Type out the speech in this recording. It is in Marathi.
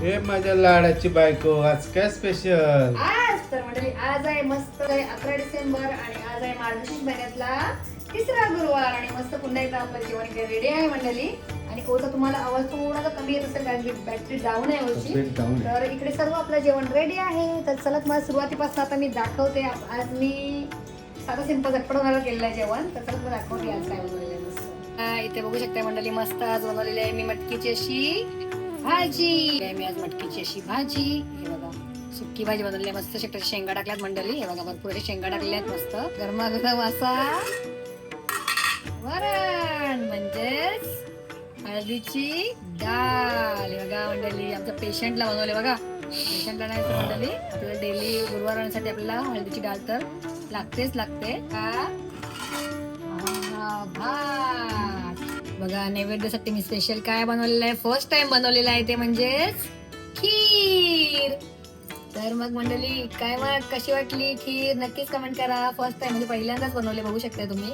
हे माझ्या लाडाची बायको आज काय स्पेशल आज तर मंडळी आज आहे मस्त आहे अकरा डिसेंबर आणि आज आहे मार्गशीर्ष महिन्यातला तिसरा गुरुवार आणि मस्त पुन्हा एकदा आपलं जेवण रेडी आहे मंडळी. आणि ओचा तुम्हाला आवाज थोडासा कमी येत असेल कारण की बॅटरी डाऊन आहे आहे. तर इकडे सर्व आपलं जेवण रेडी आहे. तर चला तुम्हाला सुरुवातीपासून आता मी दाखवते. आज मी साधा सिंपल झटपट होणार केलेलं आहे जेवण. तर चला तुम्हाला दाखवते आज काय बनवलेलं आहे मस्त. हा, इथे बघू शकता मंडळी मस्त आज बनवलेली आहे मी मटकीची अशी भाजी. मी आज मटकीची अशी भाजी. हे बघा सुकी भाजी बनवली. आहे मस्त शेकटाच्या शेंगा टाकल्यात मंडळी. हे बघा भरपूर असे शेंगा टाकल्या आहेत मस्त गरमागरम असा वरण म्हणजेच हळदीची डाळ. हे बघा मंडळी आमच्या पेशंटला बनवले बघा. पेशंटला नाही मंडळी आपल्याला डेली गुरुवारांसाठी आपल्याला हळदीची डाळ तर लागतेच लागते. का बघा नैवेद्यासाठी मी स्पेशल काय बनवलेलं आहे? फर्स्ट टाइम बनवलेलं आहे ते म्हणजेच खीर. तर मग मंडळी काय मग कशी वाटली खीर? नक्कीच कमेंट करा. फर्स्ट टाइम म्हणजे पहिल्यांदाच बनवले बघू शकता तुम्ही.